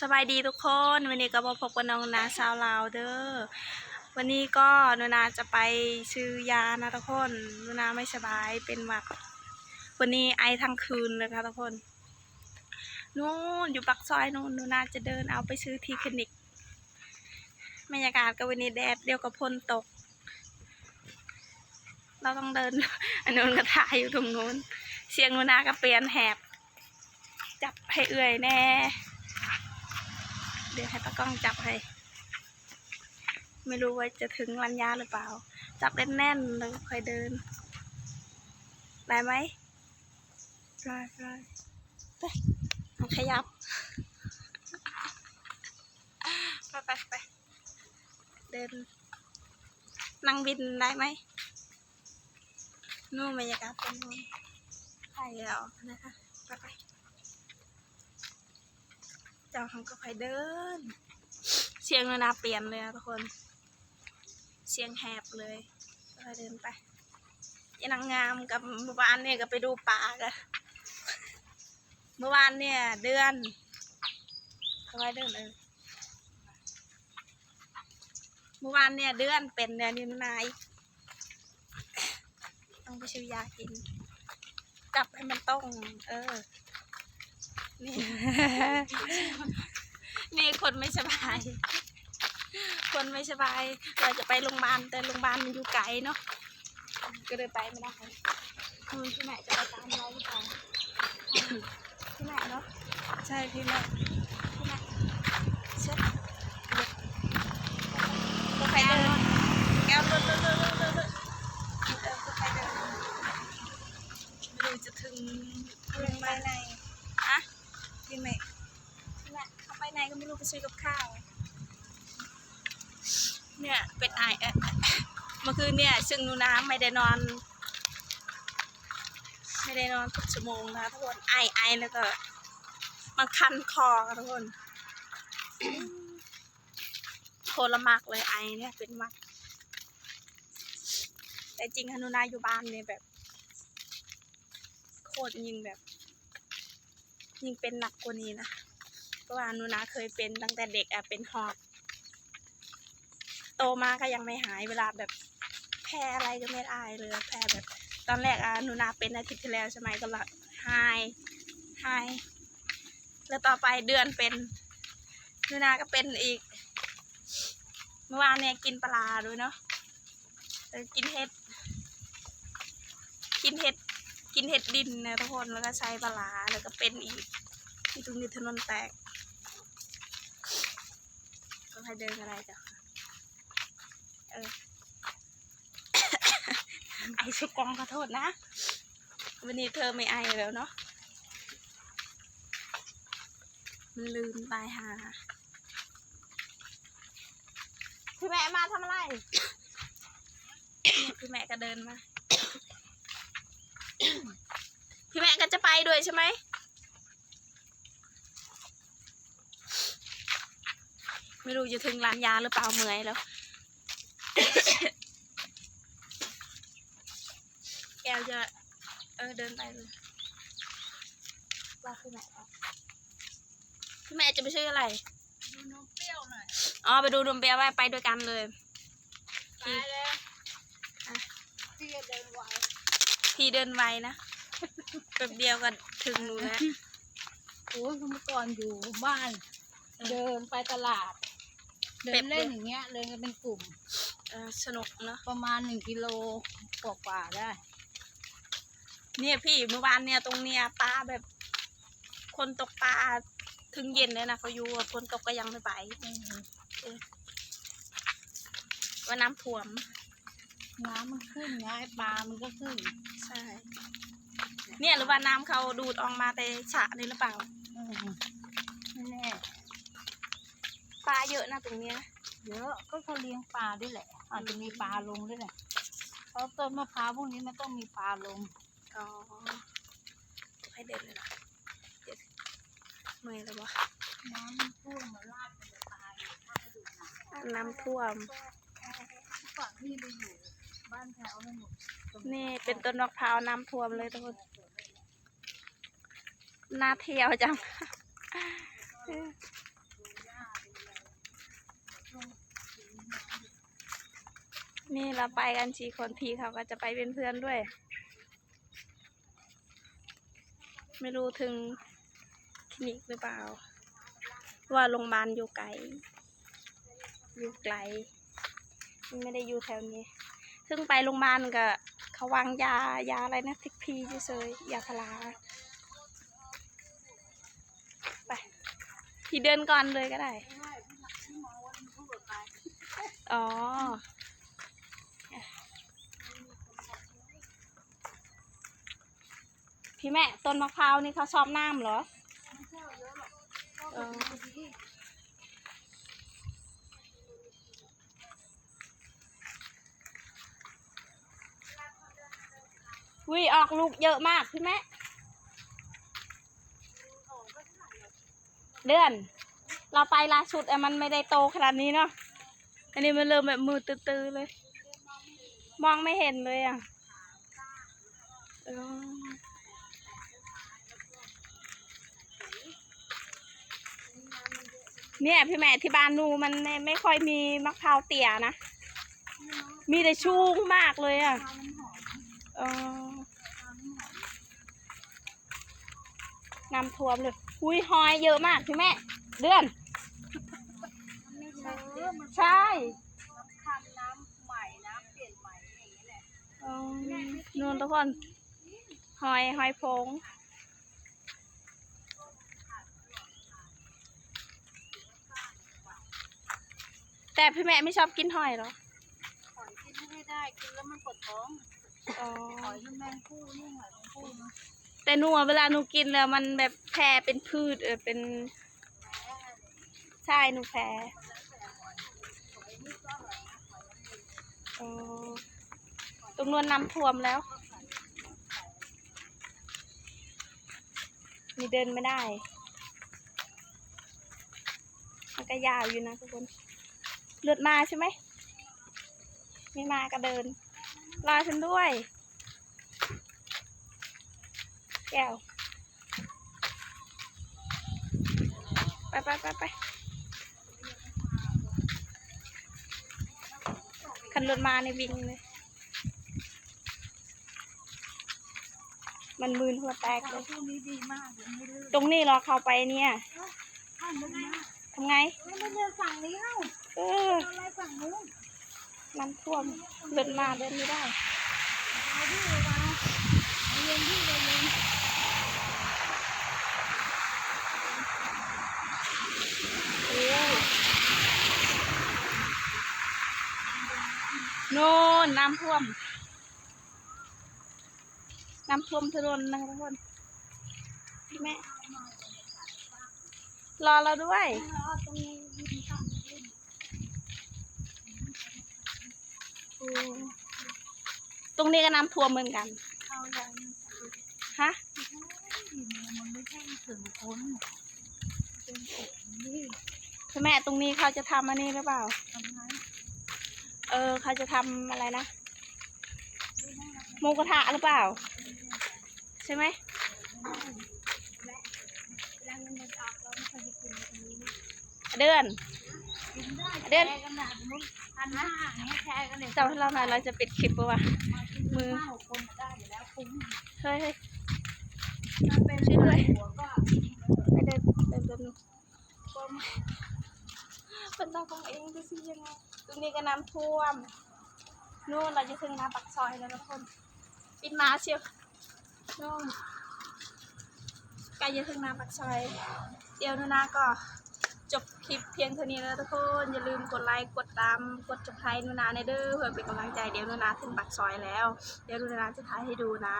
สบายดีทุกคนวันนี้ก็มาพบกับน้องนาสาวลาวเด้อวันนี้ก็นูนาจะไปซื้อยานะทุกคนนูนาไม่สบายเป็นหวัดวันนี้ไอทั้งคืนเลยค่ะทุกคนนู่นอยู่ปักซอยนู่นนูนาจะเดินเอาไปซื้อที่คลินิกบรรยากาศก็วันนี้แดดเดียวกับพลตก เราต้องเดินอันนู้นก็ถ่ายอยู่ตรงนู้นเสียงนูนาก็เปลี่ยนแหบจับให้เอื่อยแน่ ดี๋ยวให้ตากล้องจับให้ ไม่รู้ว่าจะถึงรัญญาหรือเปล่า จับแน่นๆเลยค่อยเดิน ได้ไหมได้ได้ไปขยับ ไปไปไปเดิน นั่งบินได้ไหมนู่นบรรยากาศตรงนู้นไปแล้วนะคะ ไปไป จ้าทำก็ไปเดิน เสียงเวลาเปลี่ยนเลยอะทุกคน เสียงแหบเลยก็เดินไปยายนางงามกับเมื่อวานเนี่ยก็ไปดูป่ากันเมื่อวานเนี่ย เดือนเขาไว้เดินเออเมื่อวานเนี่ยเดือนเป็นเดือนนี้นายต้องไปซื้อยากิน จับให้มันต้อง เออ นี่นี่คนไม่สบาย คนไม่สบาย เราจะไปโรงพยาบาลแต่โรงพยาบาลมันอยู่ไกลเนาะ ก็เลยไปไม่ได้คือพี่แม่จะไปตามเราหรือเปล่าพี่แม่เนาะ ใช่พี่แม่พี่แม่เช็ดก็ใครเดินแก้วเดินเดินเดินเดินเดินเดินเออก็ใครเดินไม่รู้จะถึงโรงพยาบาลไหนอะ พี่แม่นั่นแหละเข้าไปไหนก็ไม่รู้ไป ซื้อกับข้าว เนี่ยเป็นไอเอ๊ะเมื่อคืนเนี่ย ซึ่งนูน้ำไม่ได้นอน ไม่ได้นอนทุกชั่วโมงนะคะทุกคนไอไอแล้วก็มันคันคอค่ะทุกคนโคตรละมากเลยไอเนี่ยเป็นมักแต่จริงฮานุนาอยู่บ้านเนี่ยแบบ โคตรยิงแบบ ยิงเป็นหนักกว่านี้นะ เพราะว่าหนูนะเคยเป็นตั้งแต่เด็กอะเป็นหอบ โตมาก็ยังไม่หายเวลาแบบแพ้อะไรก็ไม่ได้เลยแพ้แบบ ตอนแรกอะหนูนาเป็นอาทิตย์ที่แล้วใช่ไหมก็ละหายหายแล้วต่อไปเดือนเป็นหนูนาก็เป็นอีก เมื่อวานเนี่ยกินปลาด้วยเนาะแต่กินเห็ด กินเห็ด กินเห็ดดินนะทุกคนแล้วก็ใช้ปลาแล้วก็เป็นอีก ที่ตรงนี้ถนนแตกก็ให้เดินอะไรจ้ะเออไอสุกองขอโทษนะ วันนี้เธอไม่ไอแล้วเนาะมันลืมตายหาพี่แม่มาทำอะไรเนี่ยพี่แม่ก็เดินมา พี่แม่ก็จะไปด้วยใช่ไหม ไม่รู้จะถึงร้านยาหรือเปล่าเมื่อยแล้วแก้วจะ เออเดินไปเลยว่าพี่แม่เอาพี่แม่จะไปซื้ออะไร ดูนมเปรี้ยวหน่อย อ๋อไปดูดมเบียร์ไว้ไปด้วยกันเลยตายเลยพี่จะเดินไหวพี่เดินไวนะแป๊บเดียวก็ถึงหนูแล้วโอ้ยเมื่อก่อนอยู่บ้าน เดินไปตลาด เดินเล่นอย่างเงี้ยเดินกันเป็นกลุ่มเออสนุกเนาะประมาณหนึ่งกิโลกว่าๆได้ เนี่ยพี่เมื่อวานเนี่ยตรงเนี้ยปลาแบบ คนตกปลาถึงเย็นเลยนะเขาอยู่อะคนตกก็ยังไม่ไปว่าน้ำท่วม น้ำมันขึ้นไงปลา มันก็ขึ้นใช่ เนี่ยหรือว่าน้ำเขาดูดออกมาแต่ฉะนี่หรือเปล่า อืมไม่แน่ ปลาเยอะนะตรงเนี้ยเยอะก็เขาเลี้ยงปลาด้วยแหละ อาจจะมีปลาลงด้วยแหละเพราะต้นมะพร้าวพวกนี้มันต้องมีปลาลงอ๋อให้เดินเลยนะเดี๋ยวเมื่อยแล้ววะน้ำมันท่วมมาลาดไปเลยตายถ้าไม่ดูน้ำน้ำท่วมฝั่งที่ไปอยู่บ้านแถวนั่นหมดนี่เป็นต้นมะพร้าวน้ำท่วมเลยทุกคนน่าเที่ยวจัง นี่เราไปกันสี่คนพี่เขาก็จะไปเป็นเพื่อนด้วย ไม่รู้ถึงคลินิกหรือเปล่า ว่าโรงพยาบาลอยู่ไกล อยู่ไกล ไม่ได้อยู่แถวนี้ซึ่งไปโรงพยาบาลก็เขาวางยายาอะไรนะทิกพีเฉยยาพาราไปพี่เดินก่อนเลยก็ได้ อ๋อ พี่แม่ต้นมะพร้าวนี่เขาชอบน้ำเหรอเออวิออกลูกเยอะมากพี่แม่เดือน เราไปล่าสุดอะมันไม่ได้โตขนาดนี้เนาะอันนี้มันเริ่มแบบมือตื้อๆเลย มองไม่เห็นเลยอะ เออเนี่ยพี่แม่ที่บ้านหนูมันไม่ไม่ค่อยมีมะพร้าวเตี่ยนะ มีแต่ชูงมากเลยอะเออน้ำท่วมเลย อุ้ยหอยเยอะมากพี่แม่ เดือน ใช่ทำน้ำใหม่น้ำเปลี่ยนใหม่อย่างนี้แหละอืมนู่นทุกคน หอยหอยโพง แต่พี่แม่ไม่ชอบกินหอยเหรอหอยกินไม่ได้กินแล้วมันปวดท้องอ๋อหอยมันแมงคู่นี่หอยแมงคู่เนาะแต่หนูอะเวลาหนูกินแล้วมันแบบแพ้เป็นพืชเออเป็นใช่หนูแพ้อ๋อตรงนวนน้ำท่วมแล้ว มีเดินไม่ได้ มันก็ยาวอยู่นะทุกคน เลือดมาใช่ไหม ไม่มาก็เดินรอฉันด้วย แก้ว ไปไปไปไปคันรถมาในวิ่งเลย มันมืนหัวแตกเลยคู่นี้ดีมากเลยไม่ลื่นตรงนี้เราเข้าไปเนี่ยข้างนู้นนะ ทำไงไม่ได้เดินฝั่งนี้เอ้าเออเดินอะไรฝั่งนู้นน้ำท่วมเดินมาเดินไม่ได้เอาที่เลยมาเอาเย็นที่เลยเย็นโอ้โน่นน้ำท่วม น้ำท่วมถนนนะคะทุกคนพี่แม่ รอเราด้วยเอาตรงนี้ยืนฝั่งนี้โอ้ตรงนี้ก็น้ำท่วมเหมือนกันเอาอย่างฮะมันไม่ใช่ถึงคนเป็นผมนี่พี่แม่ตรงนี้เขาจะทำอันนี้หรือเปล่าทำไงเออเขาจะทำอะไรนะหมูกระทะหรือเปล่า ใช่ไหม ร์กันเลยจำให้เราหน่อยเราจะปิดคลิปปะวะมือห้าหกคนได้อยู่แล้วคุ้มเฮ้ยเฮ้ยถ้าเป็นช่วยด้วยหัวก็ไปเดินเดินเดินเป็นตาของเองจะสิยังไงตรงนี้ก็น้ำท่วมนู่นเราจะถึงหน้าปักซอยแล้วทุกคนปิดมาเชียวนู่นใกล้จะถึงหน้าปักซอย เดี๋ยวนานาก็ จบคลิปเพียงเท่านี้แล้วทุกคน อย่าลืมกดไลค์กดตามกดจับไครนูนาในเด้อเพื่อเป็นกำลังใจเดี๋ยวนูนาถึงปักซอยแล้ว เดี๋ยวนูนาจะถ่ายให้ดูนะ